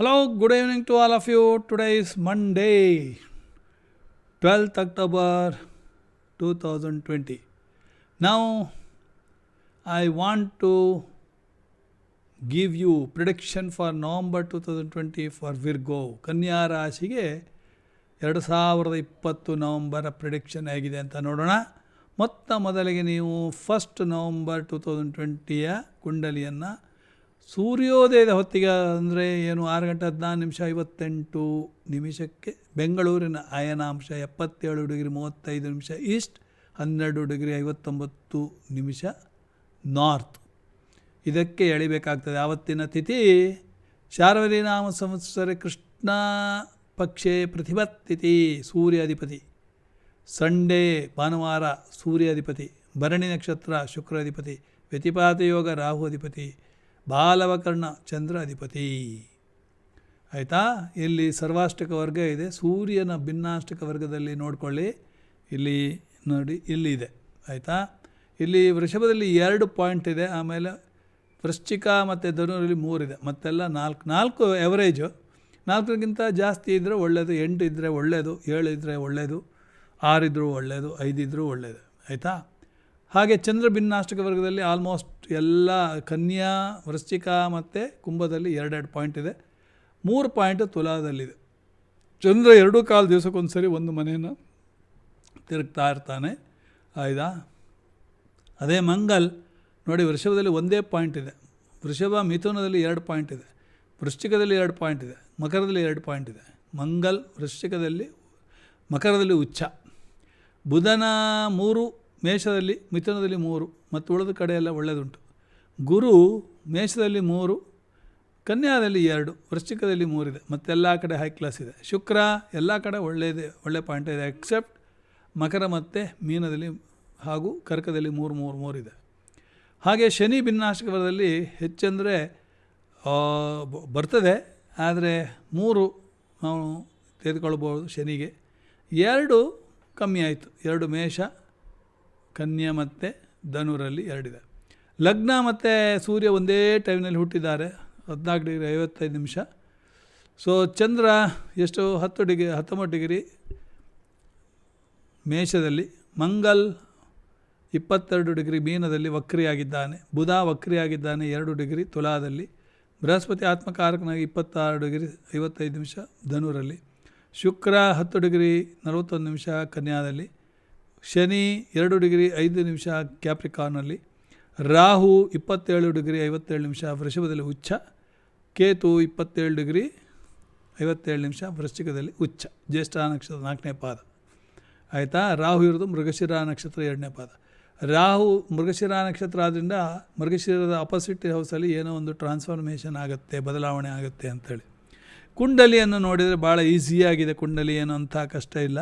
Hello good evening to all of you today is Monday twelfth October two thousand twenty ನಾವು I want to give you prediction for November two thousand twenty for Virgo ಕನ್ಯಾ ರಾಶಿಗೆ ಎರಡು ಸಾವಿರದ ಇಪ್ಪತ್ತು November prediction ಆಗಿದೆ ಅಂತ ನೋಡೋಣ. ಮೊತ್ತ ಮೊದಲಿಗೆ ನೀವು ಫಸ್ಟ್ ನವಂಬರ್ ಟೂ ತೌಸಂಡ್ ಟ್ವೆಂಟಿಯ ಕುಂಡಲಿಯನ್ನು ಸೂರ್ಯೋದಯದ ಹೊತ್ತಿಗೆ ಅಂದರೆ ಏನು ಆರು ಗಂಟೆ ಹದಿನಾರು ನಿಮಿಷ ಐವತ್ತೆಂಟು ನಿಮಿಷಕ್ಕೆ ಬೆಂಗಳೂರಿನ ಅಯನಾಂಶ ಎಪ್ಪತ್ತೇಳು ಡಿಗ್ರಿ ಮೂವತ್ತೈದು ನಿಮಿಷ, ಈಸ್ಟ್ ಹನ್ನೆರಡು ಡಿಗ್ರಿ ಐವತ್ತೊಂಬತ್ತು ನಿಮಿಷ ನಾರ್ತ್. ಇದಕ್ಕೆ ಎಳಿಬೇಕಾಗ್ತದೆ. ಆವತ್ತಿನ ತಿಥಿ ಶಾರ್ವರಿ ನಾಮ ಸಂವತ್ಸರ ಕೃಷ್ಣ ಪಕ್ಷೆ ಪ್ರತಿಭತ್ತಿಥಿ ಸೂರ್ಯಾಧಿಪತಿ. ಸಂಡೇ, ಭಾನುವಾರ ಸೂರ್ಯಾಧಿಪತಿ. ಭರಣಿ ನಕ್ಷತ್ರ ಶುಕ್ರಾಧಿಪತಿ. ವ್ಯತಿಪಾತ ಯೋಗ ರಾಹು ಅಧಿಪತಿ. ಬಾಲವಕರ್ಣ ಚಂದ್ರ ಅಧಿಪತಿ ಆಯಿತಾ? ಇಲ್ಲಿ ಸರ್ವಾಷ್ಟಕ ವರ್ಗ ಇದೆ. ಸೂರ್ಯನ ಭಿನ್ನಾಷ್ಟಕ ವರ್ಗದಲ್ಲಿ ನೋಡ್ಕೊಳ್ಳಿ. ಇಲ್ಲಿ ನೋಡಿ, ಇಲ್ಲಿ ಇದೆ. ಆಯಿತಾ? ಇಲ್ಲಿ ವೃಷಭದಲ್ಲಿ ಎರಡು ಪಾಯಿಂಟ್ ಇದೆ. ಆಮೇಲೆ ವೃಶ್ಚಿಕ ಮತ್ತು ಧನುರಲ್ಲಿ ಮೂರಿದೆ ಮತ್ತೆಲ್ಲ ನಾಲ್ಕು ನಾಲ್ಕು ಎವರೇಜು ನಾಲ್ಕರಿಗಿಂತ ಜಾಸ್ತಿ ಇದ್ದರೆ ಒಳ್ಳೆಯದು ಎಂಟು ಇದ್ದರೆ ಒಳ್ಳೆಯದು ಏಳು ಇದ್ದರೆ ಒಳ್ಳೆಯದು ಆರಿದ್ರೂ ಒಳ್ಳೆಯದು ಐದಿದ್ದರೂ ಒಳ್ಳೆಯದು ಆಯಿತಾ? ಹಾಗೆ ಚಂದ್ರ ಭಿನ್ನಾಷ್ಟಕ ವರ್ಗದಲ್ಲಿ ಆಲ್ಮೋಸ್ಟ್ ಎಲ್ಲ ಕನ್ಯಾ, ವೃಶ್ಚಿಕ ಮತ್ತು ಕುಂಭದಲ್ಲಿ ಎರಡೆರಡು ಪಾಯಿಂಟ್ ಇದೆ. ಮೂರು ಪಾಯಿಂಟ್ ತುಲಾದಲ್ಲಿದೆ. ಚಂದ್ರ ಎರಡೂ ಕಾಲು ದಿವಸಕ್ಕೊಂದು ಸರಿ ಒಂದು ಮನೆಯನ್ನು ತಿರುಗ್ತಾ ಇರ್ತಾನೆ. ಆಯ್ದಾ ಅದೇ ಮಂಗಲ್, ನೋಡಿ ವೃಷಭದಲ್ಲಿ ಒಂದೇ ಪಾಯಿಂಟ್ ಇದೆ. ವೃಷಭ ಮಿಥುನದಲ್ಲಿ ಎರಡು ಪಾಯಿಂಟ್ ಇದೆ. ವೃಶ್ಚಿಕದಲ್ಲಿ ಎರಡು ಪಾಯಿಂಟ್ ಇದೆ. ಮಕರದಲ್ಲಿ ಎರಡು ಪಾಯಿಂಟ್ ಇದೆ. ಮಂಗಲ್ ವೃಶ್ಚಿಕದಲ್ಲಿ, ಮಕರದಲ್ಲಿ ಉಚ್ಚ. ಬುಧನ ಮೂರು ಮೇಷದಲ್ಲಿ ಮಿಥುನದಲ್ಲಿ ಮೂರು ಮತ್ತು ಉಳಿದ ಕಡೆಯೆಲ್ಲ ಒಳ್ಳೆಯದುಂಟು. ಗುರು ಮೇಷದಲ್ಲಿ ಮೂರು, ಕನ್ಯಾದಲ್ಲಿ ಎರಡು, ವೃಶ್ಚಿಕದಲ್ಲಿ ಮೂರಿದೆ. ಮತ್ತೆಲ್ಲ ಕಡೆ ಹೈ ಕ್ಲಾಸ್ ಇದೆ. ಶುಕ್ರ ಎಲ್ಲ ಕಡೆ ಒಳ್ಳೆಯದೇ, ಒಳ್ಳೆ ಪಾಯಿಂಟ್ ಇದೆ ಎಕ್ಸೆಪ್ಟ್ ಮಕರ ಮತ್ತು ಮೀನದಲ್ಲಿ ಹಾಗೂ ಕರ್ಕದಲ್ಲಿ ಮೂರು ಮೂರು ಮೂರಿದೆ ಹಾಗೆ ಶನಿ ಭಿನ್ನಾಶಕದಲ್ಲಿ ಹೆಚ್ಚಂದರೆ ಬರ್ತದೆ. ಆದರೆ ಮೂರು ನಾವು ತೆಗೆದುಕೊಳ್ಬೋದು ಶನಿಗೆ. ಎರಡು ಕಮ್ಮಿ ಆಯಿತು. ಎರಡು ಮೇಷ ಕನ್ಯಾ ಮತ್ತು ಧನುರಲ್ಲಿ ಎರಡಿದೆ. ಲಗ್ನ ಮತ್ತು ಸೂರ್ಯ ಒಂದೇ ಟೈಮ್ನಲ್ಲಿ ಹುಟ್ಟಿದ್ದಾರೆ. ಹದಿನಾಲ್ಕು ಡಿಗ್ರಿ ಐವತ್ತೈದು ನಿಮಿಷ. ಸೊ ಚಂದ್ರ ಎಷ್ಟು ಹತ್ತು ಡಿಗ್ರಿ, ಹತ್ತೊಂಬತ್ತು ಡಿಗ್ರಿ ಮೇಷದಲ್ಲಿ, ಮಂಗಲ್ ಇಪ್ಪತ್ತೆರಡು ಡಿಗ್ರಿ ಮೀನದಲ್ಲಿ ವಕ್ರಿಯಾಗಿದ್ದಾನೆ. ಬುಧ ವಕ್ರಿಯಾಗಿದ್ದಾನೆ ಎರಡು ಡಿಗ್ರಿ ತುಲಾದಲ್ಲಿ. ಬೃಹಸ್ಪತಿ ಆತ್ಮಕಾರಕನಾಗಿ ಇಪ್ಪತ್ತಾರು ಡಿಗ್ರಿ ಐವತ್ತೈದು ನಿಮಿಷ ಧನುರಲ್ಲಿ. ಶುಕ್ರ ಹತ್ತು ಡಿಗ್ರಿ ನಲವತ್ತೊಂದು ನಿಮಿಷ ಕನ್ಯಾದಲ್ಲಿ. ಶನಿ ಎರಡು ಡಿಗ್ರಿ ಐದು ನಿಮಿಷ ಕ್ಯಾಪ್ರಿಕಾರ್ನಲ್ಲಿ, ರಾಹು ಇಪ್ಪತ್ತೇಳು ಡಿಗ್ರಿ ಐವತ್ತೇಳು ನಿಮಿಷ ವೃಷಭದಲ್ಲಿ ಉಚ್ಚ ಕೇತು ಇಪ್ಪತ್ತೇಳು ಡಿಗ್ರಿ ಐವತ್ತೇಳು ನಿಮಿಷ ವೃಶ್ಚಿಕದಲ್ಲಿ ಉಚ್ಚ ಜ್ಯೇಷ್ಠ ನಕ್ಷತ್ರ ನಾಲ್ಕನೇ ಪಾದ. ಆಯಿತಾ? ರಾಹು ಇರೋದು ಮೃಗಶಿರ ನಕ್ಷತ್ರ ಎರಡನೇ ಪಾದ. ರಾಹು ಮೃಗಶಿರ ನಕ್ಷತ್ರ ಆದ್ದರಿಂದ ಮೃಗಶಿರದ ಅಪೋಸಿಟ್ ಹೌಸಲ್ಲಿ ಏನೋ ಒಂದು ಟ್ರಾನ್ಸ್ಫಾರ್ಮೇಷನ್ ಆಗುತ್ತೆ, ಬದಲಾವಣೆ ಆಗುತ್ತೆ ಅಂಥೇಳಿ ಕುಂಡಲಿಯನ್ನು ನೋಡಿದರೆ ಭಾಳ ಈಸಿಯಾಗಿದೆ ಕುಂಡಲಿ ಏನು ಅಂಥ ಕಷ್ಟ ಇಲ್ಲ.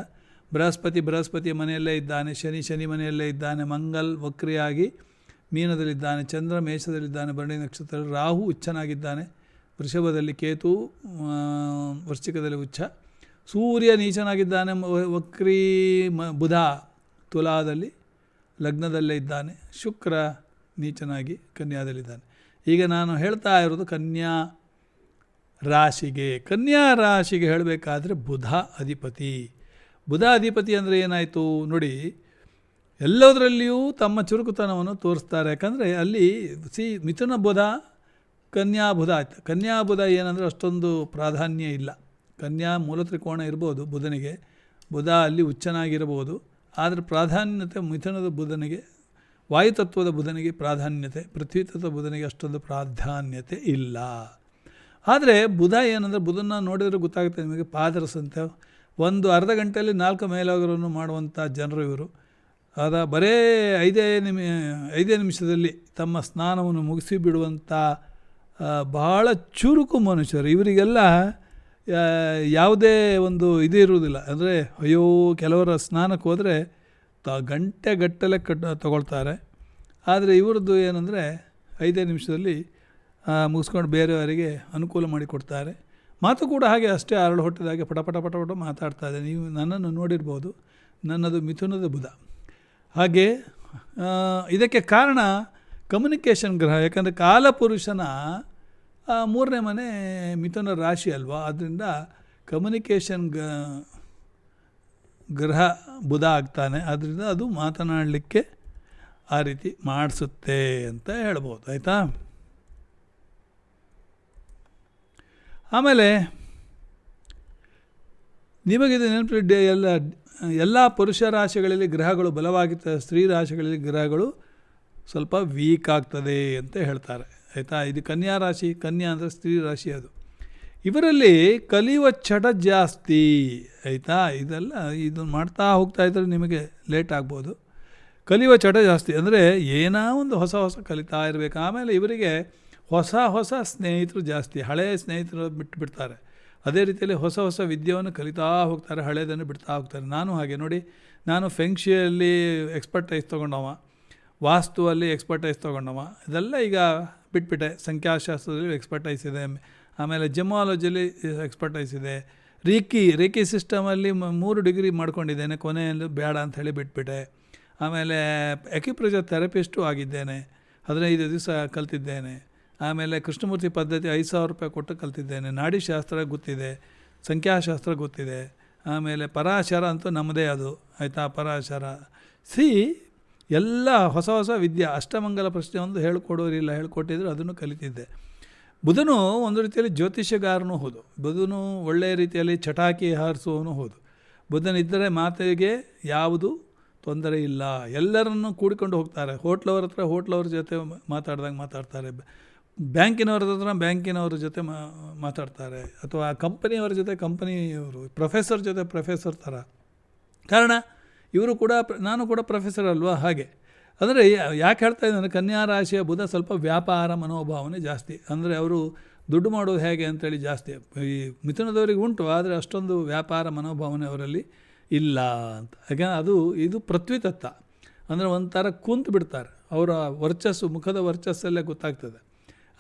ಬೃಹಸ್ಪತಿ ಬೃಹಸ್ಪತಿ ಮನೆಯಲ್ಲೇ ಇದ್ದಾನೆ, ಶನಿ ಶನಿ ಮನೆಯಲ್ಲೇ ಇದ್ದಾನೆ, ಮಂಗಲ್ ವಕ್ರಿಯಾಗಿ ಮೀನದಲ್ಲಿದ್ದಾನೆ, ಚಂದ್ರ ಮೇಷದಲ್ಲಿದ್ದಾನೆ, ಭರಣಿ ನಕ್ಷತ್ರ ರಾಹು ಉಚ್ಚನಾಗಿದ್ದಾನೆ ವೃಷಭದಲ್ಲಿ ಕೇತು ವೃಶ್ಚಿಕದಲ್ಲಿ ಉಚ್ಚ ಸೂರ್ಯ ನೀಚನಾಗಿದ್ದಾನೆ ವಕ್ರಿ ಮ, ಬುಧ ತುಲಾದಲ್ಲಿ ಲಗ್ನದಲ್ಲೇ ಇದ್ದಾನೆ, ಶುಕ್ರ ನೀಚನಾಗಿ ಕನ್ಯಾದಲ್ಲಿದ್ದಾನೆ. ಈಗ ನಾನು ಹೇಳ್ತಾ ಇರೋದು ಕನ್ಯಾ ರಾಶಿಗೆ ಕನ್ಯಾ ರಾಶಿಗೆ ಹೇಳಬೇಕಾದ್ರೆ ಬುಧ ಅಧಿಪತಿ. ಬುಧ ಅಧಿಪತಿ ಅಂದರೆ ಏನಾಯಿತು ನೋಡಿ, ಎಲ್ಲದರಲ್ಲಿಯೂ ತಮ್ಮ ಚುರುಕುತನವನ್ನು ತೋರಿಸ್ತಾರೆ. ಯಾಕಂದರೆ ಅಲ್ಲಿ, ಸಿ, ಮಿಥುನ ಬುಧ ಕನ್ಯಾಬುಧ ಆಯ್ತು. ಕನ್ಯಾ ಬುಧ ಏನಂದರೆ ಅಷ್ಟೊಂದು ಪ್ರಾಧಾನ್ಯ ಇಲ್ಲ. ಕನ್ಯಾ ಮೂಲ ತ್ರಿಕೋಣ ಇರ್ಬೋದು ಬುಧನಿಗೆ. ಬುಧ ಅಲ್ಲಿ ಉಚ್ಚನಾಗಿರ್ಬೋದು ಆದರೆ ಪ್ರಾಧಾನ್ಯತೆ ಮಿಥುನದ ಬುಧನಿಗೆ, ವಾಯುತತ್ವದ ಬುಧನಿಗೆ ಪ್ರಾಧಾನ್ಯತೆ ಪೃಥ್ವಿ ತತ್ವ ಬುಧನಿಗೆ ಅಷ್ಟೊಂದು ಪ್ರಾಧಾನ್ಯತೆ ಇಲ್ಲ. ಆದರೆ ಬುಧ ಏನಂದರೆ ಬುಧನ ನೋಡಿದರೆ ಗೊತ್ತಾಗುತ್ತೆ ನಿಮಗೆ ಪಾದರಸಂತ. ಒಂದು ಅರ್ಧ ಗಂಟೆಯಲ್ಲಿ ನಾಲ್ಕು ಮೇಲೋಗರನ್ನು ಮಾಡುವಂಥ ಜನರು ಇವರು. ಅದ ಬರೇ ಐದೇ ನಿಮಿ, ಐದೇ ನಿಮಿಷದಲ್ಲಿ ತಮ್ಮ ಸ್ನಾನವನ್ನು ಮುಗಿಸಿ ಬಿಡುವಂಥ ಬಹಳ ಚುರುಕು ಮನುಷ್ಯರು. ಇವರಿಗೆಲ್ಲ ಯಾವುದೇ ಒಂದು ಇದು ಇರುವುದಿಲ್ಲ. ಅಂದರೆ, ಅಯ್ಯೋ, ಕೆಲವರ ಸ್ನಾನಕ್ಕೆ ಹೋದರೆ ತ, ಗಂಟೆ ಗಟ್ಟಲೆ ಕಟ್, ತಗೊಳ್ತಾರೆ. ಆದರೆ ಇವ್ರದ್ದು ಏನಂದರೆ, ಐದೇ ನಿಮಿಷದಲ್ಲಿ ಮುಗಿಸ್ಕೊಂಡು ಬೇರೆಯವರಿಗೆ ಅನುಕೂಲ ಮಾಡಿಕೊಡ್ತಾರೆ. ಮಾತು ಕೂಡ ಹಾಗೆ ಅಷ್ಟೇ ಅರಳು ಹೊಟ್ಟಿದಾಗೆ ಪಟ ಪಟ ಪಟ ಪಟ ಮಾತಾಡ್ತಾ ಇದೆ. ನೀವು ನನ್ನನ್ನು ನೋಡಿರ್ಬೋದು. ನನ್ನದು ಮಿಥುನದ ಬುಧ. ಹಾಗೆ ಇದಕ್ಕೆ ಕಾರಣ ಕಮ್ಯುನಿಕೇಷನ್ ಗ್ರಹ. ಯಾಕಂದರೆ ಕಾಲಪುರುಷನ ಮೂರನೇ ಮನೆ ಮಿಥುನ ರಾಶಿ ಅಲ್ವಾ? ಆದ್ದರಿಂದ ಕಮ್ಯುನಿಕೇಷನ್ ಗ, ಗ್ರಹ ಬುಧ ಆಗ್ತಾನೆ. ಆದ್ದರಿಂದ ಅದು ಮಾತನಾಡಲಿಕ್ಕೆ ಆ ರೀತಿ ಮಾಡಿಸುತ್ತೆ ಅಂತ ಹೇಳ್ಬೋದು. ಆಯಿತಾ? ಆಮೇಲೆ ನಿಮಗಿದು ನೆನಪಿದ್ದೆ ಎಲ್ಲ ಎಲ್ಲ ಪುರುಷ ರಾಶಿಗಳಲ್ಲಿ ಗ್ರಹಗಳು ಬಲವಾಗಿರ್ತದೆ ಸ್ತ್ರೀ ರಾಶಿಗಳಲ್ಲಿ ಗ್ರಹಗಳು ಸ್ವಲ್ಪ ವೀಕ್ ಆಗ್ತದೆ ಅಂತ ಹೇಳ್ತಾರೆ, ಆಯಿತಾ? ಇದು ಕನ್ಯಾ ರಾಶಿ, ಕನ್ಯಾ ಅಂದರೆ ಸ್ತ್ರೀ ರಾಶಿ ಅದು. ಇವರಲ್ಲಿ ಕಲಿಯುವ ಚಟ ಜಾಸ್ತಿ, ಆಯಿತಾ? ಇದೆಲ್ಲ ಇದನ್ನು ಮಾಡ್ತಾ ಹೋಗ್ತಾ ಇದ್ದರೆ ನಿಮಗೆ ಲೇಟ್ ಆಗ್ಬೋದು. ಕಲಿಯುವ ಚಟ ಜಾಸ್ತಿ ಅಂದರೆ ಏನೋ ಒಂದು ಹೊಸ ಹೊಸ ಕಲಿತಾ ಇರಬೇಕು. ಆಮೇಲೆ ಇವರಿಗೆ ಹೊಸ ಹೊಸ ಸ್ನೇಹಿತರು ಜಾಸ್ತಿ ಹಳೆಯ ಸ್ನೇಹಿತರು ಬಿಟ್ಟು ಬಿಡ್ತಾರೆ ಅದೇ ರೀತಿಯಲ್ಲಿ ಹೊಸ ಹೊಸ ವಿದ್ಯೆಯನ್ನು ಕಲಿತಾ ಹೋಗ್ತಾರೆ ಹಳೆಯದನ್ನು ಬಿಡ್ತಾ ಹೋಗ್ತಾರೆ. ನಾನು ಹಾಗೆ, ನೋಡಿ, ನಾನು ಫೆಂಕ್ಷಿಯಲ್ಲಿ ಎಕ್ಸ್ಪರ್ಟೈಸ್ ತೊಗೊಂಡವ, ವಾಸ್ತುವಲ್ಲಿ ಎಕ್ಸ್ಪರ್ಟೈಸ್ ತೊಗೊಂಡವ, ಇದೆಲ್ಲ ಈಗ ಬಿಟ್ಬಿಟ್ಟೆ. ಸಂಖ್ಯಾಶಾಸ್ತ್ರದಲ್ಲಿ ಎಕ್ಸ್ಪರ್ಟೈಸ್ ಇದೆ, ಆಮೇಲೆ ಜಮಾಲಜಿಯಲ್ಲಿ ಎಕ್ಸ್ಪರ್ಟೈಸ್ ಇದೆ. ರೀಕಿ ರೀಕಿ ಸಿಸ್ಟಮಲ್ಲಿ ಮೂರು ಡಿಗ್ರಿ ಮಾಡ್ಕೊಂಡಿದ್ದೇನೆ, ಕೊನೆಯಲ್ಲಿ ಬೇಡ ಅಂತ ಹೇಳಿ ಬಿಟ್ಬಿಟ್ಟೆ. ಆಮೇಲೆ ಎಕ್ಯುಪ್ರೆಜರ್ ಥೆರಪಿಸ್ಟು ಆಗಿದ್ದೇನೆ, ಹದಿನೈದು ದಿವಸ ಕಲ್ತಿದ್ದೇನೆ. ಆಮೇಲೆ ಕೃಷ್ಣಮೂರ್ತಿ ಪದ್ಧತಿ ಐದು ಸಾವಿರ ರೂಪಾಯಿ ಕೊಟ್ಟು ಕಲ್ತಿದ್ದೇನೆ. ನಾಡಿಶಾಸ್ತ್ರ ಗೊತ್ತಿದೆ, ಸಂಖ್ಯಾಶಾಸ್ತ್ರ ಗೊತ್ತಿದೆ. ಆಮೇಲೆ ಪರಾಶರ ಅಂತೂ ನಮ್ಮದೇ ಅದು. ಆಯಿತಾ? ಪರಾಶರ. ಸಿ, ಎಲ್ಲ ಹೊಸ ಹೊಸ ವಿದ್ಯೆ, ಅಷ್ಟಮಂಗಲ ಪ್ರಶ್ನೆ ಒಂದು ಹೇಳ್ಕೊಡೋರಿಲ್ಲ ಹೇಳ್ಕೊಟ್ಟಿದ್ರು ಅದನ್ನು ಕಲಿತಿದ್ದೆ. ಬುಧನು ಒಂದು ರೀತಿಯಲ್ಲಿ ಜ್ಯೋತಿಷ್ಯಗಾರನೂ ಹೌದು. ಬುಧನು ಒಳ್ಳೆಯ ರೀತಿಯಲ್ಲಿ ಚಟಾಕಿ ಹಾರಿಸುವವನು ಹೌದು. ಬುಧನಿದ್ದರೆ ಮಾತೆಗೆ ಯಾವುದು ತೊಂದರೆ ಇಲ್ಲ. ಎಲ್ಲರನ್ನು ಕೂಡಿಕೊಂಡು ಹೋಗ್ತಾರೆ. ಹೋಟ್ಲವ್ರ ಹತ್ರ ಹೋಟ್ಲವ್ರ ಜೊತೆ ಮಾತಾಡ್ದಂಗೆ ಮಾತಾಡ್ತಾರೆ. ಬ್ಯಾಂಕಿನವ್ರ ಹತ್ರ ಬ್ಯಾಂಕಿನವ್ರ ಜೊತೆ ಮಾತಾಡ್ತಾರೆ. ಅಥವಾ ಕಂಪನಿಯವರ ಜೊತೆ ಕಂಪನಿಯವರು ಪ್ರೊಫೆಸರ್ ಜೊತೆ ಪ್ರೊಫೆಸರ್ ಥರ ಕಾರಣ, ಇವರು ಕೂಡ ನಾನು ಕೂಡ ಪ್ರೊಫೆಸರ್ ಅಲ್ವಾ? ಹಾಗೆ. ಅಂದರೆ ಯಾಕೆ ಹೇಳ್ತಾ ಇದ್ದಾರೆ ಕನ್ಯಾ ರಾಶಿಯ ಬುಧ ಸ್ವಲ್ಪ ವ್ಯಾಪಾರ ಮನೋಭಾವನೆ ಜಾಸ್ತಿ. ಅಂದರೆ, ಅವರು ದುಡ್ಡು ಮಾಡೋದು ಹೇಗೆ ಅಂತೇಳಿ ಜಾಸ್ತಿ. ಈ ಮಿಥುನದವರಿಗೆ ಉಂಟು, ಆದರೆ ಅಷ್ಟೊಂದು ವ್ಯಾಪಾರ ಮನೋಭಾವನೆ ಅವರಲ್ಲಿ ಇಲ್ಲ ಅಂತ. ಯಾಕೆಂದರೆ ಅದು, ಇದು ಪೃಥ್ವಿ ತತ್ವ. ಅಂದರೆ, ಒಂಥರ ಕುಂತು ಬಿಡ್ತಾರೆ ಅವರ ವರ್ಚಸ್ಸು, ಮುಖದ ವರ್ಚಸ್ಸಲ್ಲೇ ಗೊತ್ತಾಗ್ತದೆ.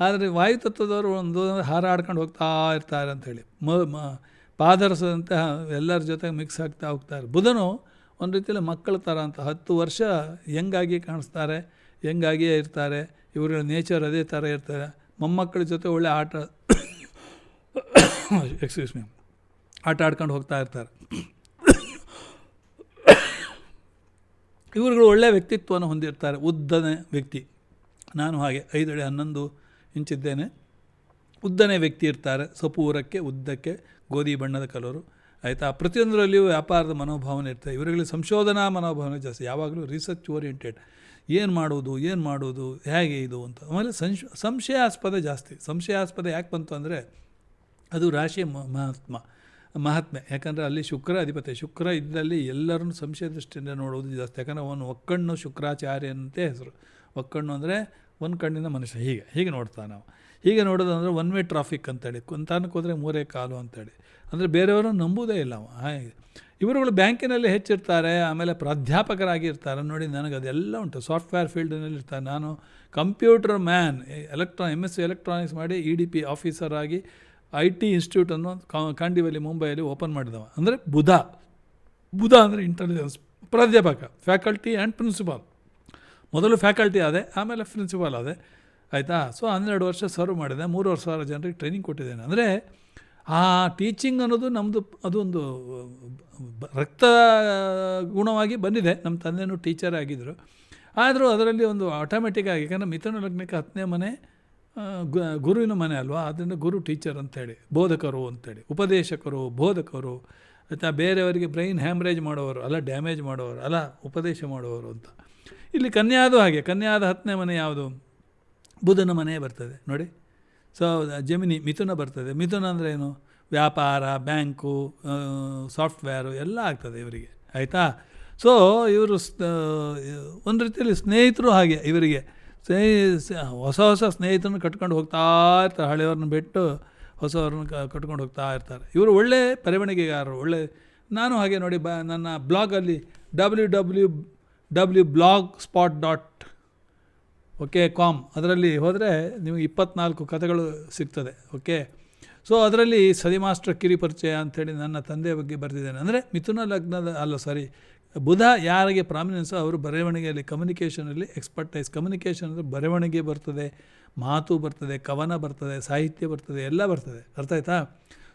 ಆದರೆ ವಾಯುತತ್ವದವರು ಒಂದು ಹಾರಾಡ್ಕೊಂಡು ಹೋಗ್ತಾ ಇರ್ತಾರೆ ಅಂಥೇಳಿ ಮ ಮ ಪಾದರಸದಂತೆ ಎಲ್ಲರ ಜೊತೆ ಮಿಕ್ಸ್ ಆಗ್ತಾ ಹೋಗ್ತಾರೆ. ಬುಧನು ಒಂದು ರೀತಿಯಲ್ಲಿ ಮಕ್ಕಳ ಥರ ಅಂತ ಹತ್ತು ವರ್ಷ ಹೆಂಗಾಗಿ ಕಾಣಿಸ್ತಾರೆ ಹೆಂಗಾಗಿಯೇ ಇರ್ತಾರೆ ಇವರುಗಳ ನೇಚರ್ ಅದೇ ಥರ ಇರ್ತಾರೆ. ಮೊಮ್ಮಕ್ಕಳ ಜೊತೆ ಒಳ್ಳೆ ಆಟ ಎಕ್ಸ್ಕ್ಯೂಸ್ ಮೀ ಆಟ ಆಡ್ಕೊಂಡು ಹೋಗ್ತಾ ಇರ್ತಾರೆ. ಇವರುಗಳು ಒಳ್ಳೆಯ ವ್ಯಕ್ತಿತ್ವವನ್ನು ಹೊಂದಿರ್ತಾರೆ. ಉದ್ದನೆ ವ್ಯಕ್ತಿ. ನಾನು ಹಾಗೆ ಐದು ಅಡಿ ಹನ್ನೊಂದು ಇಂಚಿದ್ದೇನೆ ಉದ್ದನೆ ವ್ಯಕ್ತಿ ಇರ್ತಾರೆ ಸಪೂರಕ್ಕೆ ಉದ್ದಕ್ಕೆ, ಗೋಧಿ ಬಣ್ಣದ ಕಲರು. ಆಯಿತಾ? ಪ್ರತಿಯೊಂದರಲ್ಲಿಯೂ ವ್ಯಾಪಾರದ ಮನೋಭಾವನೆ ಇರ್ತದೆ. ಇವರಲ್ಲಿ ಸಂಶೋಧನಾ ಮನೋಭಾವನೆ ಜಾಸ್ತಿ. ಯಾವಾಗಲೂ ರಿಸರ್ಚ್ ಓರಿಯೆಂಟೆಡ್ ಏನು ಮಾಡೋದು ಏನು ಮಾಡೋದು ಹೇಗೆ ಇದು ಅಂತ. ಆಮೇಲೆ ಸಂಶ, ಸಂಶಯಾಸ್ಪದ ಜಾಸ್ತಿ. ಸಂಶಯಾಸ್ಪದ ಯಾಕೆ ಬಂತು ಅಂದರೆ, ಅದು ರಾಶಿ ಮಹಾತ್ಮ, ಮಹಾತ್ಮೆ. ಯಾಕಂದರೆ ಅಲ್ಲಿ ಶುಕ್ರ ಅಧಿಪತಿ. ಶುಕ್ರ ಇದ್ದಲ್ಲಿ ಎಲ್ಲರನ್ನು ಸಂಶಯ ದೃಷ್ಟಿಯಿಂದ ನೋಡೋದು ಜಾಸ್ತಿ. ಯಾಕಂದರೆ ಅವನು ಒಕ್ಕಣ್ಣು ಶುಕ್ರಾಚಾರ್ಯ ಅಂತೆ ಹೆಸರು. ಒಕ್ಕಣ್ಣು ಅಂದರೆ ಒಂದು ಕಣ್ಣಿನ ಮನುಷ್ಯ, ಹೀಗೆ ಹೀಗೆ ನೋಡ್ತಾನೆ ನಾವು. ಹೀಗೆ ನೋಡೋದಂದ್ರೆ ಒನ್ ವೇ ಟ್ರಾಫಿಕ್ ಅಂತೇಳಿ ಕುಂತಾನಕ್ಕೆ ಹೋದರೆ ಮೂರೇ ಕಾಲು ಅಂತೇಳಿ. ಅಂದರೆ ಬೇರೆಯವರು ನಂಬುವುದೇ ಇಲ್ಲ ಹಾಗೆ. ಇವರುಗಳು ಬ್ಯಾಂಕಿನಲ್ಲಿ ಹೆಚ್ಚಿರ್ತಾರೆ, ಆಮೇಲೆ ಪ್ರಾಧ್ಯಾಪಕರಾಗಿ ಇರ್ತಾರೆ ನೋಡಿ, ನನಗೆ ಅದೆಲ್ಲ ಉಂಟು. ಸಾಫ್ಟ್ವೇರ್ ಫೀಲ್ಡ್ನಲ್ಲಿ ಇರ್ತಾರೆ ನಾನು ಕಂಪ್ಯೂಟರ್ ಮ್ಯಾನ್ ಎಲೆಕ್ಟ್ರಾ ಎಂ ಎಸ್ ಸಿ ಎಲೆಕ್ಟ್ರಾನಿಕ್ಸ್ ಮಾಡಿ ಇ ಡಿ ಪಿ ಆಫೀಸರ್ ಆಗಿ ಐ ಟಿ ಇನ್ಸ್ಟಿಟ್ಯೂಟನ್ನು ಕಾಂಡಿವಲ್ಲಿ ಮುಂಬೈಯಲ್ಲಿ ಓಪನ್ ಮಾಡಿದವ. ಅಂದರೆ ಬುಧ. ಬುಧ ಅಂದರೆ ಇಂಟೆಲಿಜೆನ್ಸ್ ಪ್ರಾಧ್ಯಾಪಕ ಫ್ಯಾಕಲ್ಟಿ ಆ್ಯಂಡ್ ಪ್ರಿನ್ಸಿಪಾಲ್ ಮೊದಲು ಫ್ಯಾಕಲ್ಟಿ ಆದೆ, ಆಮೇಲೆ ಪ್ರಿನ್ಸಿಪಾಲ್ ಆದೆ, ಆಯಿತಾ? ಸೊ ಹನ್ನೆರಡು ವರ್ಷ ಸರ್ವ್ ಮಾಡಿದೆ ಮೂರುವರೆ ಸಾವಿರ ಜನರಿಗೆ ಟ್ರೈನಿಂಗ್ ಕೊಟ್ಟಿದ್ದೇನೆ. ಅಂದರೆ ಆ ಟೀಚಿಂಗ್ ಅನ್ನೋದು ನಮ್ಮದು ಅದೊಂದು ರಕ್ತ ಗುಣವಾಗಿ ಬಂದಿದೆ. ನಮ್ಮ ತಂದೆಯೂ ಟೀಚರ್ ಆಗಿದ್ದರು ಆದರೂ ಅದರಲ್ಲಿ ಒಂದು ಆಟೋಮೆಟಿಕ್ ಆಗಿ, ಯಾಕಂದರೆ ಮಿಥುನ ಲಗ್ನಕ್ಕೆ ಹತ್ತನೇ ಮನೆ ಗುರುವಿನ ಮನೆ ಅಲ್ವಾ? ಅದರಿಂದ ಗುರು ಟೀಚರ್ ಅಂತೇಳಿ, ಬೋಧಕರು ಅಂತೇಳಿ, ಉಪದೇಶಕರು, ಬೋಧಕರು, ಆಯಿತಾ? ಬೇರೆಯವರಿಗೆ ಬ್ರೈನ್ ಹ್ಯಾಮ್ರೇಜ್ ಮಾಡೋರು, ಅಲ್ಲ ಡ್ಯಾಮೇಜ್ ಮಾಡೋರು, ಅಲ್ಲ ಉಪದೇಶ ಮಾಡೋರು ಅಂತ. ಇಲ್ಲಿ ಕನ್ಯಾದು ಹಾಗೆ ಕನ್ಯಾದ ಹತ್ತನೇ ಮನೆ ಯಾವುದು? ಬುಧನ ಮನೆ ಬರ್ತದೆ, ನೋಡಿ. ಸೊ ಜಮಿನಿ ಮಿಥುನ ಬರ್ತದೆ. ಮಿಥುನ ಅಂದರೆ ಏನು? ವ್ಯಾಪಾರ, ಬ್ಯಾಂಕು ಸಾಫ್ಟ್ವೇರು ಎಲ್ಲ ಆಗ್ತದೆ ಇವರಿಗೆ, ಆಯಿತಾ? ಸೊ ಇವರು ಒಂದು ರೀತಿಯಲ್ಲಿ ಸ್ನೇಹಿತರು ಹಾಗೆ ಇವರಿಗೆ. ಸ್ನೇಹಿ ಹೊಸ ಹೊಸ ಸ್ನೇಹಿತರನ್ನು ಕಟ್ಕೊಂಡು ಹೋಗ್ತಾ ಇರ್ತಾರೆ, ಹಳೆಯವ್ರನ್ನ ಬಿಟ್ಟು ಹೊಸವ್ರನ್ನ ಕಟ್ಕೊಂಡು ಹೋಗ್ತಾ ಇರ್ತಾರೆ. ಇವರು ಒಳ್ಳೆ ಬರವಣಿಗೆಗಾರರು ಒಳ್ಳೆ, ನಾನು ಹಾಗೆ ನೋಡಿ ಬ, ನನ್ನ ಬ್ಲಾಗಲ್ಲಿ W W W blog spot dot okay com ಅದರಲ್ಲಿ ಹೋದರೆ ನಿಮಗೆ ಇಪ್ಪತ್ನಾಲ್ಕು ಕಥೆಗಳು ಸಿಗ್ತದೆ ಓಕೆ ಸೊ ಅದರಲ್ಲಿ ಸದಿ ಮಾಸ್ಟರ್ ಕಿರಿ ಪರಿಚಯ ಅಂಥೇಳಿ ನನ್ನ ತಂದೆಯ ಬಗ್ಗೆ ಬರೆದಿದ್ದೇನೆ. ಅಂದರೆ ಮಿಥುನ ಲಗ್ನದ, ಅಲ್ಲ ಸಾರಿ ಬುಧ ಯಾರಿಗೆ ಪ್ರಾಮಿನೆನ್ಸ್ ಅವರು ಬರವಣಿಗೆಯಲ್ಲಿ ಕಮ್ಯುನಿಕೇಷನಲ್ಲಿ ಎಕ್ಸ್ಪರ್ಟೈಸ್ ಕಮ್ಯುನಿಕೇಷನ್ ಅಂದರೆ ಬರವಣಿಗೆ ಬರ್ತದೆ, ಮಾತು ಬರ್ತದೆ, ಕವನ ಬರ್ತದೆ, ಸಾಹಿತ್ಯ ಬರ್ತದೆ, ಎಲ್ಲ ಬರ್ತದೆ. ಅರ್ಥ ಆಯ್ತಾ?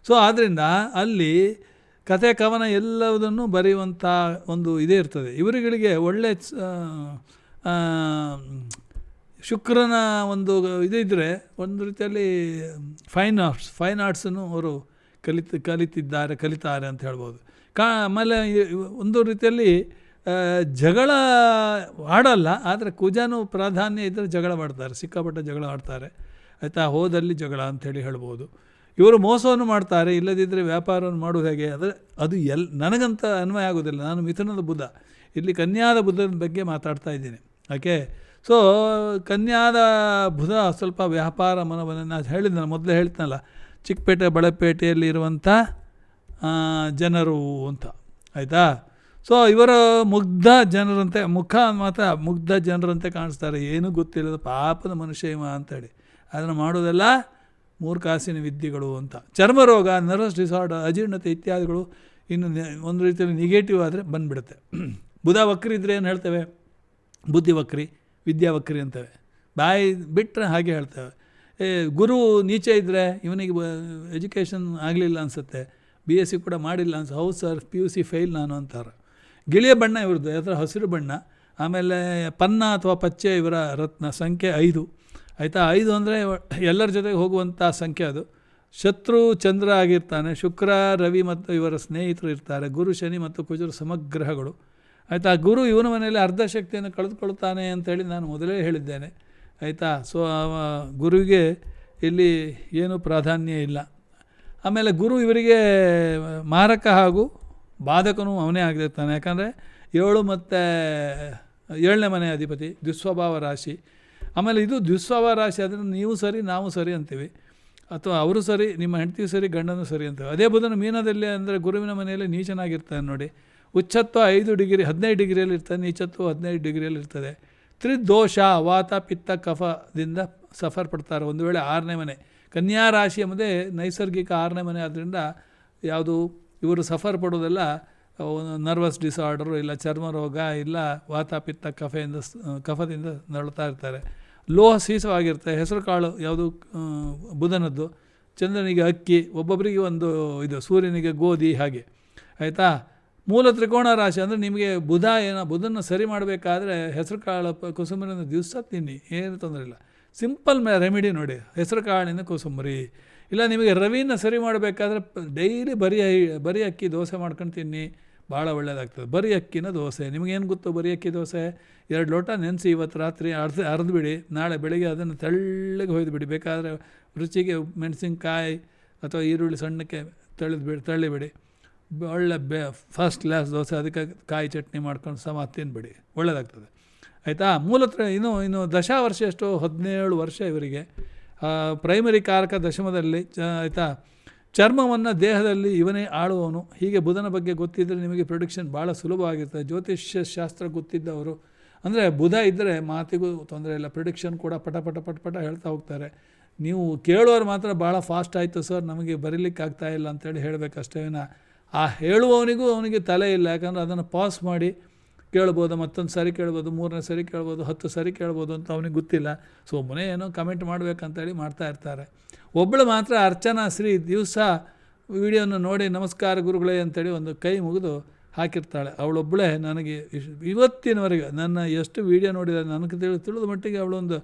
ಸೊ ಆದ್ದರಿಂದ ಅಲ್ಲಿ ಕತೆ ಕವನ ಎಲ್ಲದನ್ನು ಬರೆಯುವಂಥ ಒಂದು ಇದೇ ಇರ್ತದೆ. ಇವರುಗಳಿಗೆ ಒಳ್ಳೆ ಶುಕ್ರನ ಒಂದು ಇದಿದ್ದರೆ ಒಂದು ರೀತಿಯಲ್ಲಿ ಫೈನ್ ಆರ್ಟ್ಸ್ ಫೈನ್ ಆರ್ಟ್ಸನ್ನು ಅವರು ಕಲಿತ, ಕಲಿತಿದ್ದಾರೆ, ಕಲಿತಾರೆ ಅಂತ ಹೇಳ್ಬೋದು. ಕಾ, ಆಮೇಲೆ ಒಂದು ರೀತಿಯಲ್ಲಿ ಜಗಳ ಆಡಲ್ಲ, ಆದರೆ ಕುಜಾನೂ ಪ್ರಾಧಾನ್ಯ ಇದ್ದರೆ ಜಗಳ ಆಡ್ತಾರೆ, ಸಿಕ್ಕಾಪಟ್ಟೆ ಜಗಳ ಆಡ್ತಾರೆ. ಆಯಿತಾ, ಹೋದಲ್ಲಿ ಜಗಳ ಅಂಥೇಳಿ ಹೇಳ್ಬೋದು. ಇವರು ಮೋಸವನ್ನು ಮಾಡ್ತಾರೆ ಇಲ್ಲದಿದ್ದರೆ ವ್ಯಾಪಾರವನ್ನು ಮಾಡೋದು ಹೇಗೆ? ಅಂದರೆ ಅದು ಎಲ್, ನನಗಂತ ಅನ್ವಯ ಆಗೋದಿಲ್ಲ ನಾನು ಮಿಥುನದ ಬುದ್ಧ ಇಲ್ಲಿ ಕನ್ಯಾದ ಬುದ್ಧನ ಬಗ್ಗೆ ಮಾತಾಡ್ತಾ ಇದ್ದೀನಿ. ಓಕೆ ಸೊ ಕನ್ಯಾದ ಬುಧ ಸ್ವಲ್ಪ ವ್ಯಾಪಾರ ಮನವನ್ನು ನಾನು ಹೇಳಿದ್ದೆ ನಾನು ಮೊದಲೇ ಹೇಳ್ತೀನಲ್ಲ, ಚಿಕ್ಕಪೇಟೆ ಬಳೆಪೇಟೆಯಲ್ಲಿ ಇರುವಂಥ ಜನರು ಅಂತ. ಆಯಿತಾ? ಸೊ ಇವರು ಮುಗ್ಧ ಜನರಂತೆ, ಮುಖ ಮಾತ್ರ ಮುಗ್ಧ ಜನರಂತೆ ಕಾಣಿಸ್ತಾರೆ. ಏನೂ ಗೊತ್ತಿಲ್ಲದ ಪಾಪದ ಮನುಷ್ಯ ಇವ ಅಂತೇಳಿ. ಅದನ್ನು ಮಾಡೋದೆಲ್ಲ ಮೂರ್ಖಾಸಿನ ವಿದ್ಯೆಗಳು ಅಂತ. ಚರ್ಮ ರೋಗ ನರ್ವಸ್ ಡಿಸಾರ್ಡರ್ ಅಜೀರ್ಣತೆ ಇತ್ಯಾದಿಗಳು ಇನ್ನು ಒಂದು ರೀತಿಯಲ್ಲಿ ನೆಗೆಟಿವ್ ಆದರೆ ಬಂದುಬಿಡುತ್ತೆ. ಬುಧ ವಕ್ರಿ ಇದ್ದರೆ ಏನು ಹೇಳ್ತೇವೆ? ಬುದ್ಧಿ ವಕ್ರಿ, ವಿದ್ಯಾ ವಕ್ರಿ ಅಂತೇವೆ. ಬಾಯಿ ಬಿಟ್ಟರೆ ಹಾಗೆ ಹೇಳ್ತೇವೆ. ಏ, ಗುರು ನೀಚೆ ಇದ್ದರೆ ಇವನಿಗೆ ಎಜುಕೇಷನ್ ಆಗಲಿಲ್ಲ ಅನಿಸುತ್ತೆ. ಬಿ ಎಸ್ ಸಿ ಕೂಡ ಮಾಡಿಲ್ಲ ಅನ್ಸ ಹೌದು sir P U C fail ನಾನು ಅಂತಾರೆ. ಗಿಳಿಯ ಬಣ್ಣ ಇವ್ರದ್ದು ಅದರ ಹಸಿರು ಬಣ್ಣ, ಆಮೇಲೆ ಪನ್ನ ಅಥವಾ ಪಚ್ಚೆ ಇವರ ರತ್ನ, ಸಂಖ್ಯೆ ಐದು. ಆಯಿತಾ? ಐದು ಅಂದರೆ ಎಲ್ಲರ ಜೊತೆಗೆ ಹೋಗುವಂಥ ಸಂಖ್ಯೆ ಅದು. ಶತ್ರು ಚಂದ್ರ ಆಗಿರ್ತಾನೆ, ಶುಕ್ರ, ರವಿ ಮತ್ತು ಇವರ ಸ್ನೇಹಿತರು ಇರ್ತಾರೆ, ಗುರು ಶನಿ ಮತ್ತು ಕುಜರು ಸಮಗ್ರಹಗಳು. ಆಯಿತಾ? ಗುರು ಇವನ ಮನೆಯಲ್ಲಿ ಅರ್ಧ ಶಕ್ತಿಯನ್ನು ಕಳೆದುಕೊಳ್ತಾನೆ ಅಂತೇಳಿ ನಾನು ಮೊದಲೇ ಹೇಳಿದ್ದೇನೆ. ಆಯಿತಾ? ಸೊ ಗುರುವಿಗೆ ಇಲ್ಲಿ ಏನೂ ಪ್ರಾಧಾನ್ಯ ಇಲ್ಲ. ಆಮೇಲೆ ಗುರು ಇವರಿಗೆ ಮಾರಕ ಹಾಗೂ ಬಾಧಕನೂ ಅವನೇ ಆಗಿರ್ತಾನೆ. ಯಾಕಂದರೆ ಏಳು ಮತ್ತು ಏಳನೇ ಮನೆ ಅಧಿಪತಿ ದುಸ್ವಭಾವ ರಾಶಿ. ಆಮೇಲೆ ಇದು ದ್ವಿಸ್ವಾವ ರಾಶಿ, ಆದರೆ ನೀವು ಸರಿ, ನಾವು ಸರಿ ಅಂತೀವಿ. ಅಥವಾ ಅವರು ಸರಿ, ನಿಮ್ಮ ಹೆಂಡತಿ ಸರಿ, ಗಂಡನೂ ಸರಿ ಅಂತೀವಿ. ಅದೇ ಬುಧನ ಮೀನದಲ್ಲಿ ಅಂದರೆ ಗುರುವಿನ ಮನೆಯಲ್ಲಿ ನೀಚನಾಗಿರ್ತಾನೆ ನೋಡಿ. ಉಚ್ಚತ್ವ ಐದು ಡಿಗ್ರಿ, ಹದಿನೈದು ಡಿಗ್ರಿಯಲ್ಲಿ ಇರ್ತದೆ ನೀಚತ್ವ ಹದಿನೈದು ಡಿಗ್ರಿಯಲ್ಲಿ ಇರ್ತದೆ. ತ್ರಿದೋಷ, ವಾತ, ಪಿತ್ತ ಕಫದಿಂದ ಸಫರ್ ಪಡ್ತಾರೆ ಒಂದು ವೇಳೆ ಆರನೇ ಮನೆ. ಕನ್ಯಾ ರಾಶಿ ಎಂಬುದೇ ನೈಸರ್ಗಿಕ ಆರನೇ ಮನೆ ಆದ್ದರಿಂದ ಯಾವುದು ಇವರು ಸಫರ್ ಪಡೋದೆಲ್ಲ ನರ್ವಸ್ ಡಿಸಾರ್ಡರು ಇಲ್ಲ ಚರ್ಮ ರೋಗ ಇಲ್ಲ ವಾತ, ಪಿತ್ತ, ಕಫೆಯಿಂದ ಕಫದಿಂದ ನರಳುತ್ತಾ ಇರ್ತಾರೆ. ಲೋಹ ಸೀಸವಾಗಿರುತ್ತೆ ಹೆಸರು ಕಾಳು ಯಾವುದು ಬುಧನದ್ದು, ಚಂದ್ರನಿಗೆ ಅಕ್ಕಿ ಒಬ್ಬೊಬ್ಬರಿಗೆ ಒಂದು ಇದು, ಸೂರ್ಯನಿಗೆ ಗೋಧಿ, ಹಾಗೆ, ಆಯಿತಾ? ಮೂಲ ತ್ರಿಕೋಣ ರಾಶಿ ಅಂದರೆ ನಿಮಗೆ ಬುಧ ಏನೋ ಬುಧನ ಸರಿ ಮಾಡಬೇಕಾದ್ರೆ ಹೆಸರು ಕಾಳು ದಿವಸ ತಿನ್ನಿ, ಏನು ತೊಂದರೆ ಇಲ್ಲ. ಸಿಂಪಲ್ ಮೇ, ರೆಮಿಡಿ ನೋಡಿ, ಹೆಸರು ಕಾಳಿನ ಕೋಸಂಬರಿ. ಇಲ್ಲ ನಿಮಗೆ ರವಿನ ಸರಿ ಮಾಡಬೇಕಾದ್ರೆ ಡೈಲಿ ಬರೀ ಬರೀ ಅಕ್ಕಿ ದೋಸೆ ಮಾಡ್ಕೊಂಡು ತಿನ್ನಿ, ಭಾಳ ಒಳ್ಳೆಯದಾಗ್ತದೆ ಬರೀ ಅಕ್ಕಿನ ದೋಸೆ ನಿಮಗೇನು ಗೊತ್ತು ಬರೀ ಅಕ್ಕಿ ದೋಸೆ? ಎರಡು ಲೋಟ ನೆನೆಸಿ ಇವತ್ತು ರಾತ್ರಿ ಅರ್ಧ ಅರ್ದ್ಬಿಡಿ ನಾಳೆ ಬೆಳಿಗ್ಗೆ ಅದನ್ನು ತೆಳ್ಳಗೆ ಹೊಯ್ದು ಬಿಡಿ. ಬೇಕಾದರೆ ರುಚಿಗೆ ಮೆಣಸಿನ್ಕಾಯಿ ಅಥವಾ ಈರುಳ್ಳಿ ಸಣ್ಣಕ್ಕೆ ತಳ್ಳಿದ್ ಬಿಡಿ ತಳ್ಳಿಬಿಡಿ ಒಳ್ಳೆ ಬೆ ಫಸ್ಟ್ ಕ್ಲಾಸ್ ದೋಸೆ, ಅದಕ್ಕೆ ಕಾಯಿ ಚಟ್ನಿ ಮಾಡ್ಕೊಂಡು ಸಮ ತಿನ್ಬಿಡಿ. ಒಳ್ಳೆಯದಾಗ್ತದೆ ಆಯಿತಾ? ಮೂಲತ್ರ ಇನ್ನು ಇನ್ನು ದಶಾವರ್ಷ ಎಷ್ಟು? ಹದಿನೇಳು ವರ್ಷ ಇವರಿಗೆ. ಪ್ರೈಮರಿ ಕಾರಕ ದಶಮದಲ್ಲಿ, ಚ, ಆಯಿತಾ? ಚರ್ಮವನ್ನು ದೇಹದಲ್ಲಿ ಇವನೇ ಆಳುವವನು. ಹೀಗೆ ಬುಧನ ಬಗ್ಗೆ ಗೊತ್ತಿದ್ದರೆ ನಿಮಗೆ ಪ್ರೊಡಿಕ್ಷನ್ ಭಾಳ ಸುಲಭವಾಗಿರ್ತದೆ. ಜ್ಯೋತಿಷ್ಯ ಶಾಸ್ತ್ರ ಗೊತ್ತಿದ್ದವರು ಅಂದರೆ ಬುಧ ಇದ್ದರೆ ಮಾತಿಗೂ ತೊಂದರೆ ಇಲ್ಲ ಪ್ರಿಡಿಕ್ಷನ್ ಕೂಡ ಪಟ ಪಟ ಪಟ ಪಟ ಹೇಳ್ತಾ ಹೋಗ್ತಾರೆ. ನೀವು ಕೇಳೋರು ಮಾತ್ರ ಭಾಳ ಫಾಸ್ಟ್ ಆಯಿತು ಸರ್ ನಮಗೆ ಬರೀಲಿಕ್ಕೆ ಆಗ್ತಾ ಇಲ್ಲ ಅಂತೇಳಿ ಹೇಳಬೇಕಷ್ಟೇ ಆ ಹೇಳುವವನಿಗೂ ಅವನಿಗೆ ತಲೆ ಇಲ್ಲ, ಯಾಕಂದರೆ ಅದನ್ನು ಪಾಸ್ ಮಾಡಿ ಕೇಳ್ಬೋದು, ಮತ್ತೊಂದು ಸರಿ ಕೇಳ್ಬೋದು, ಮೂರನೇ ಸಾರಿ ಕೇಳ್ಬೋದು, ಹತ್ತು ಸರಿ ಕೇಳ್ಬೋದು ಅಂತ ಅವನಿಗೆ ಗೊತ್ತಿಲ್ಲ. ಸೊ ಮನೆ ಏನೋ ಕಮೆಂಟ್ ಮಾಡಬೇಕಂತೇಳಿ ಮಾಡ್ತಾ ಇರ್ತಾರೆ. ಒಬ್ಬಳು ಮಾತ್ರ ಅರ್ಚನಾ ಶ್ರೀ ದಿವಸ, ವಿಡಿಯೋನ ನೋಡಿ ನಮಸ್ಕಾರ ಗುರುಗಳೇ ಅಂತೇಳಿ ಒಂದು ಕೈ ಮುಗಿದು ಹಾಕಿರ್ತಾಳೆ. ಅವಳೊಬ್ಬಳೇ ನನಗೆ ಇವತ್ತಿನವರೆಗೆ ನನ್ನ ಎಷ್ಟು ವೀಡಿಯೋ ನೋಡಿದ್ದಾರೆ ನನಗೆ ತಿಳಿ ತಿಳಿದ ಮಟ್ಟಿಗೆ ಅವಳೊಂದು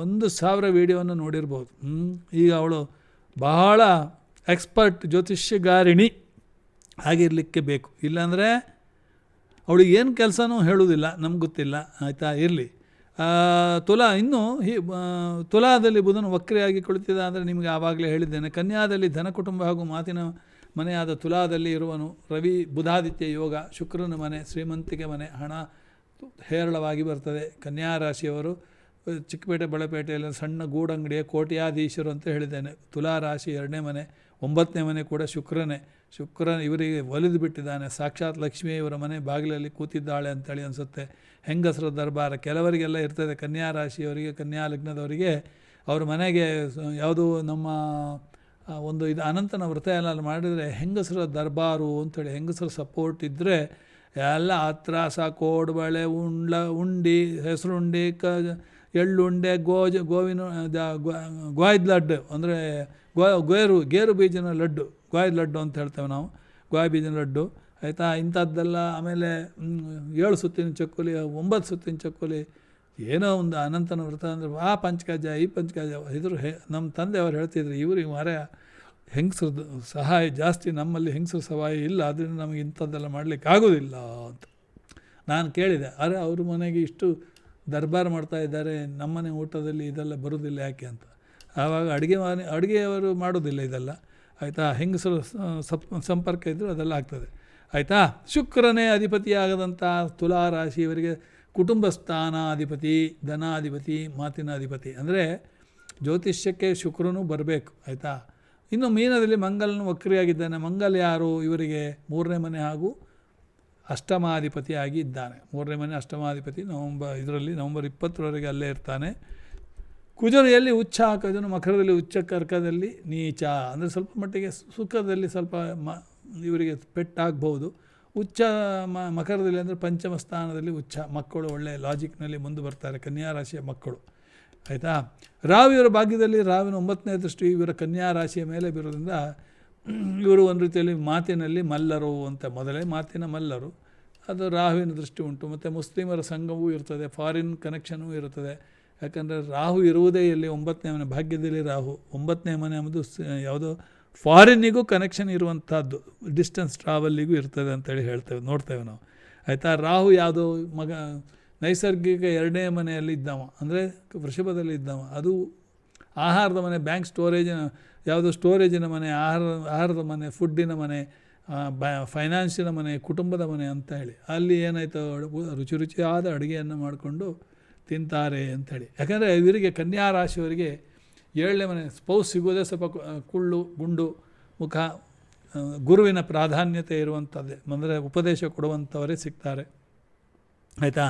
ಒಂದು ಸಾವಿರ ವೀಡಿಯೋವನ್ನು ನೋಡಿರ್ಬೋದು. ಈಗ ಅವಳು ಬಹಳ ಎಕ್ಸ್ಪರ್ಟ್ ಜ್ಯೋತಿಷ್ಯಗಾರಿಣಿ ಆಗಿರಲಿಕ್ಕೆ ಬೇಕು. ಇಲ್ಲಾಂದರೆ ಅವಳಿಗೆ ಏನು ಕೆಲಸನೂ ಹೇಳುವುದಿಲ್ಲ, ನಮ್ಗೆ ಗೊತ್ತಿಲ್ಲ. ಆಯಿತಾ? ಇರಲಿ. ತುಲಾ, ಇನ್ನೂ ಹಿ ತುಲಾದಲ್ಲಿ ಬುಧನು ವಕ್ರಿಯಾಗಿ ಕುಳಿತಿದೆ ಅಂದರೆ ನಿಮಗೆ ಆವಾಗಲೇ ಹೇಳಿದ್ದೇನೆ. ಕನ್ಯಾದಲ್ಲಿ ಧನ ಕುಟುಂಬ ಹಾಗೂ ಮಾತಿನ ಮನೆಯಾದ ತುಲಾದಲ್ಲಿ ಇರುವನು ರವಿ ಬುಧಾದಿತ್ಯ ಯೋಗ, ಶುಕ್ರನ ಮನೆ, ಶ್ರೀಮಂತಿಕೆ ಮನೆ, ಹಣ ಹೇರಳವಾಗಿ ಬರ್ತದೆ. ಕನ್ಯಾ ರಾಶಿಯವರು ಚಿಕ್ಕಪೇಟೆ ಬಳಪೇಟೆಯಲ್ಲಿ ಸಣ್ಣ ಗೂಡಂಗಡಿಯ ಕೋಟ್ಯಾಧೀಶರು ಅಂತ ಹೇಳಿದ್ದೇನೆ. ತುಲಾ ರಾಶಿ ಎರಡನೇ ಮನೆ, ಒಂಬತ್ತನೇ ಮನೆ ಕೂಡ ಶುಕ್ರನೇ. ಶುಕ್ರನ ಇವರಿಗೆ ಒಲಿದು ಬಿಟ್ಟಿದ್ದಾನೆ. ಸಾಕ್ಷಾತ್ ಲಕ್ಷ್ಮಿಯವರ ಮನೆ ಬಾಗಿಲಲ್ಲಿ ಕೂತಿದ್ದಾಳೆ ಅಂತೇಳಿ ಅನಿಸುತ್ತೆ. ಹೆಂಗಸರ ದರ್ಬಾರ ಕೆಲವರಿಗೆಲ್ಲ ಇರ್ತದೆ. ಕನ್ಯಾ ರಾಶಿಯವರಿಗೆ ಕನ್ಯಾ ಲಗ್ನದವರಿಗೆ ಅವ್ರ ಮನೆಗೆ ಯಾವುದು ನಮ್ಮ ಒಂದು ಇದು ಅನಂತನ ವ್ರತ ಎಲ್ಲ ಮಾಡಿದರೆ ಹೆಂಗಸರ ದರ್ಬಾರು ಅಂಥೇಳಿ ಹೆಂಗಸರ ಸಪೋರ್ಟ್ ಇದ್ದರೆ ಎಲ್ಲ ಹತ್ರಾಸ ಕೋಡ್ಬಳೆ, ಉಂಡ್ಲ, ಉಂಡಿ, ಹೆಸರುಂಡಿ, ಕ, ಎಳ್ಳುಂಡೆ, ಗೋಜ, ಗೋವಿನ ಗೋಯ್ದ ಲಡ್ಡು ಅಂದರೆ ಗೋ, ಗೇರು ಗೇರು ಬೀಜನ ಲಡ್ಡು, ಗೋಯ್ದ ಲಡ್ಡು ಅಂತ ಹೇಳ್ತೇವೆ ನಾವು, ಗೋಯ್ ಬೀಜನ ಲಡ್ಡು, ಆಯಿತಾ? ಇಂಥದ್ದೆಲ್ಲ ಆಮೇಲೆ ಏಳು ಸುತ್ತಿನ ಚಕ್ಕುಲಿ, ಒಂಬತ್ತು ಸುತ್ತಿನ ಚಕ್ಕುಲಿ ಏನೋ ಒಂದು ಅನಂತನ ವ್ರತ ಅಂದರೆ, ಆ ಪಂಚಕಜ ಈ ಪಂಚಕಜ ಇದ್ರು ಹೇ ನಮ್ಮ ತಂದೆ ಅವ್ರು ಹೇಳ್ತಿದ್ರು, ಇವ್ರಿಗೆ ಮಾರ ಹೆಂಗಸ್ರದ್ದು ಸಹಾಯ ಜಾಸ್ತಿ, ನಮ್ಮಲ್ಲಿ ಹೆಂಗಸ್ರ ಸಹಾಯ ಇಲ್ಲ ಅದರಿಂದ ನಮಗೆ ಇಂಥದ್ದೆಲ್ಲ ಮಾಡಲಿಕ್ಕೆ ಆಗೋದಿಲ್ಲ ಅಂತ. ನಾನು ಕೇಳಿದೆ, ಅರೆ, ಅವ್ರ ಮನೆಗೆ ಇಷ್ಟು ದರ್ಬಾರ್ ಮಾಡ್ತಾ ಇದ್ದಾರೆ, ನಮ್ಮನೆ ಊಟದಲ್ಲಿ ಇದೆಲ್ಲ ಬರೋದಿಲ್ಲ ಯಾಕೆ ಅಂತ? ಆವಾಗ ಅಡುಗೆ ಮನೆ, ಅಡುಗೆಯವರು ಮಾಡೋದಿಲ್ಲ ಇದೆಲ್ಲ. ಆಯಿತಾ, ಹೆಂಗಸರು ಸಪ್ ಸಂಪರ್ಕ ಇದ್ದರೂ ಅದೆಲ್ಲ ಆಗ್ತದೆ. ಆಯಿತಾ, ಶುಕ್ರನೇ ಅಧಿಪತಿಯಾಗದಂಥ ತುಲಾ ರಾಶಿಯವರಿಗೆ ಕುಟುಂಬ ಸ್ಥಾನಾಧಿಪತಿ ಧನಾಧಿಪತಿ ಮಾತಿನ ಅಧಿಪತಿ ಅಂದರೆ ಜ್ಯೋತಿಷ್ಯಕ್ಕೆ ಶುಕ್ರನು ಬರಬೇಕು, ಆಯಿತಾ? ಇನ್ನು ಮೀನದಲ್ಲಿ ಮಂಗಲನು ವಕ್ರಿಯಾಗಿದ್ದಾನೆ. ಮಂಗಲ್ ಯಾರು? ಇವರಿಗೆ ಮೂರನೇ ಮನೆ ಹಾಗೂ ಅಷ್ಟಮಾಧಿಪತಿಯಾಗಿ ಇದ್ದಾನೆ. ಮೂರನೇ ಮನೆ ಅಷ್ಟಮಾಧಿಪತಿ ನವಂಬರ್ ಇದರಲ್ಲಿ ನವಂಬರ್ ಇಪ್ಪತ್ತರವರೆಗೆ ಅಲ್ಲೇ ಇರ್ತಾನೆ. ಕುಜರು ಎಲ್ಲಿ? ಉಚ್ಚ ಹಾಕೋದನ್ನು ಮಕರದಲ್ಲಿ ಉಚ್ಚ ಕರ್ಕದಲ್ಲಿ, ನೀಚ. ಅಂದರೆ ಸ್ವಲ್ಪ ಮಟ್ಟಿಗೆ ಸುಖದಲ್ಲಿ ಸ್ವಲ್ಪ ಮ, ಇವರಿಗೆ ಪೆಟ್ಟಾಗಬಹುದು. ಉಚ್ಚ ಮ, ಮಕರದಲ್ಲಿ ಅಂದರೆ ಪಂಚಮ ಸ್ಥಾನದಲ್ಲಿ ಉಚ್ಚ. ಮಕ್ಕಳು ಒಳ್ಳೆಯ ಲಾಜಿಕ್ನಲ್ಲಿ ಮುಂದೆ ಬರ್ತಾರೆ, ಕನ್ಯಾ ರಾಶಿಯ ಮಕ್ಕಳು. ಆಯಿತಾ? ರಾವಿಯವರ ಭಾಗ್ಯದಲ್ಲಿ ರಾವಿನ ಒಂಬತ್ತನೇ ದೃಷ್ಟಿ, ಇವರ ಕನ್ಯಾ ರಾಶಿಯ ಮೇಲೆ ಬೀರೋದ್ರಿಂದ ಇವರು ಒಂದು ರೀತಿಯಲ್ಲಿ ಮಾತಿನಲ್ಲಿ ಮಲ್ಲರು ಅಂತ, ಮೊದಲೇ ಮಾತಿನ ಮಲ್ಲರು. ಅದು ರಾಹುವಿನ ದೃಷ್ಟಿ ಉಂಟು, ಮತ್ತು ಮುಸ್ಲಿಮರ ಸಂಘವೂ ಇರ್ತದೆ ಫಾರಿನ್ ಕನೆಕ್ಷನೂ ಇರುತ್ತದೆ ಯಾಕಂದರೆ ರಾಹು ಇರುವುದೇ ಇಲ್ಲಿ ಒಂಬತ್ತನೇ ಮನೆ, ಭಾಗ್ಯದಲ್ಲಿ ರಾಹು. ಒಂಬತ್ತನೇ ಮನೆ ಎಂಬುದು ಯಾವುದೋ ಫಾರಿನ್ನಿಗೂ ಕನೆಕ್ಷನ್ ಇರುವಂಥದ್ದು ಡಿಸ್ಟೆನ್ಸ್ ಟ್ರಾವೆಲ್ಲಿಗೂ ಇರ್ತದೆ ಅಂತೇಳಿ ಹೇಳ್ತೇವೆ, ನೋಡ್ತೇವೆ ನಾವು. ಆಯಿತಾ? ರಾಹು ಯಾವುದೋ ಮಗ, ನೈಸರ್ಗಿಕ ಎರಡನೇ ಮನೆಯಲ್ಲಿ ಇದ್ದವ, ಅಂದರೆ ವೃಷಭದಲ್ಲಿ ಇದ್ದವ, ಅದು ಆಹಾರದ ಮನೆ ಬ್ಯಾಂಕ್ ಸ್ಟೋರೇಜಿನ ಯಾವುದೋ ಸ್ಟೋರೇಜಿನ ಮನೆ, ಆಹಾರ, ಆಹಾರದ ಮನೆ ಫುಡ್ಡಿನ ಮನೆ ಬ್ಯಾ ಫೈನಾನ್ಸಿನ ಮನೆ, ಕುಟುಂಬದ ಮನೆ ಅಂತ ಹೇಳಿ ಅಲ್ಲಿ ಏನಾಯಿತು, ರುಚಿ ರುಚಿಯಾದ ಅಡುಗೆಯನ್ನು ಮಾಡಿಕೊಂಡು ತಿಂತಾರೆ ಅಂಥೇಳಿ ಯಾಕಂದರೆ ಇವರಿಗೆ ಕನ್ಯಾ ರಾಶಿಯವರಿಗೆ ಏಳನೇ ಮನೆ, ಸ್ಪೌಸ್ ಸಿಗೋದೇ ಸ್ವಲ್ಪ ಕುಳ್ಳು, ಗುಂಡು, ಮುಖ ಗುರುವಿನ ಪ್ರಾಧಾನ್ಯತೆ ಇರುವಂಥದ್ದೇ ಅಂದರೆ ಉಪದೇಶ ಕೊಡುವಂಥವರೇ ಸಿಗ್ತಾರೆ. ಆಯಿತಾ?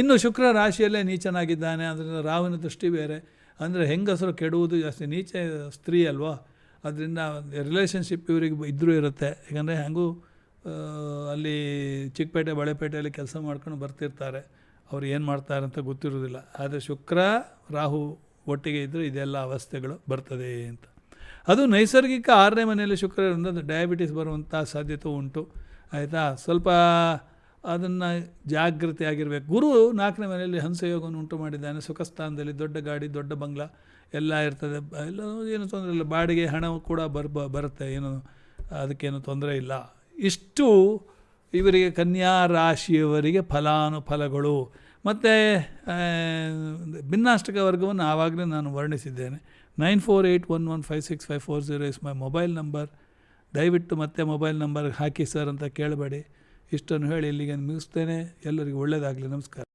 ಇನ್ನು ಶುಕ್ರ ರಾಶಿಯಲ್ಲೇ ನೀಚನಾಗಿದ್ದಾನೆ, ಅದರಿಂದ ರಾಹುವಿನ ದೃಷ್ಟಿ ಬೇರೆ. ಅಂದರೆ ಹೆಂಗಸರು ಕೆಡುವುದು ಜಾಸ್ತಿ, ನೀಚ ಸ್ತ್ರೀ ಅಲ್ವಾ? ಅದರಿಂದ ರಿಲೇಷನ್ಶಿಪ್ ಇವರಿಗೆ ಇದ್ದರೂ ಇರುತ್ತೆ. ಯಾಕಂದರೆ ಹೆಂಗೂ ಅಲ್ಲಿ ಚಿಕ್ಕಪೇಟೆ ಬಳೆಪೇಟೆಯಲ್ಲಿ ಕೆಲಸ ಮಾಡ್ಕೊಂಡು ಬರ್ತಿರ್ತಾರೆ. ಅವ್ರು ಏನು ಮಾಡ್ತಾರೆ ಅಂತ ಗೊತ್ತಿರೋದಿಲ್ಲ ಆದರೆ ಶುಕ್ರ, ರಾಹು ಒಟ್ಟಿಗೆ ಇದ್ದರೆ ಇದೆಲ್ಲ ಅವಸ್ಥೆಗಳು ಬರ್ತದೆ ಅಂತ. ಅದು ನೈಸರ್ಗಿಕ ಆರನೇ ಮನೆಯಲ್ಲಿ ಶುಕ್ರ ಡಯಾಬಿಟಿಸ್ ಬರುವಂಥ ಸಾಧ್ಯತೆ ಉಂಟು. ಆಯಿತಾ? ಸ್ವಲ್ಪ ಅದನ್ನು ಜಾಗೃತಿ ಆಗಿರಬೇಕು ಗುರು ನಾಲ್ಕನೇ ಮನೆಯಲ್ಲಿ ಹಂಸಯೋಗವನ್ನು ಉಂಟು ಮಾಡಿದ್ದಾನೆ. ಸುಖಸ್ಥಾನದಲ್ಲಿ ದೊಡ್ಡ ಗಾಡಿ, ದೊಡ್ಡ ಬಂಗ್ಲ ಎಲ್ಲ ಇರ್ತದೆ. ಎಲ್ಲ ಏನು ತೊಂದರೆ ಇಲ್ಲ. ಬಾಡಿಗೆ ಹಣ ಕೂಡ ಬರ್ ಬರುತ್ತೆ. ಏನು ಅದಕ್ಕೇನು ತೊಂದರೆ ಇಲ್ಲ. ಇಷ್ಟು ಇವರಿಗೆ ಕನ್ಯಾ ರಾಶಿಯವರಿಗೆ ಫಲಾನುಫಲಗಳು. ಮತ್ತು ಭಿನ್ನಾಷ್ಟಕ ವರ್ಗವನ್ನು ಆವಾಗಲೇ ನಾನು ವರ್ಣಿಸಿದ್ದೇನೆ. Nine four eight one one five six five four zero is my mobile number. ದಯವಿಟ್ಟು ಮತ್ತೆ ಮೊಬೈಲ್ ನಂಬರ್ ಹಾಕಿ ಸರ್ ಅಂತ ಕೇಳಬೇಡಿ. ಇಷ್ಟನ್ನು ಹೇಳಿ ಇಲ್ಲಿಗೆ ಮುಗಿಸ್ತೇನೆ. ಎಲ್ಲರಿಗೂ ಒಳ್ಳೆಯದಾಗಲಿ. ನಮಸ್ಕಾರ.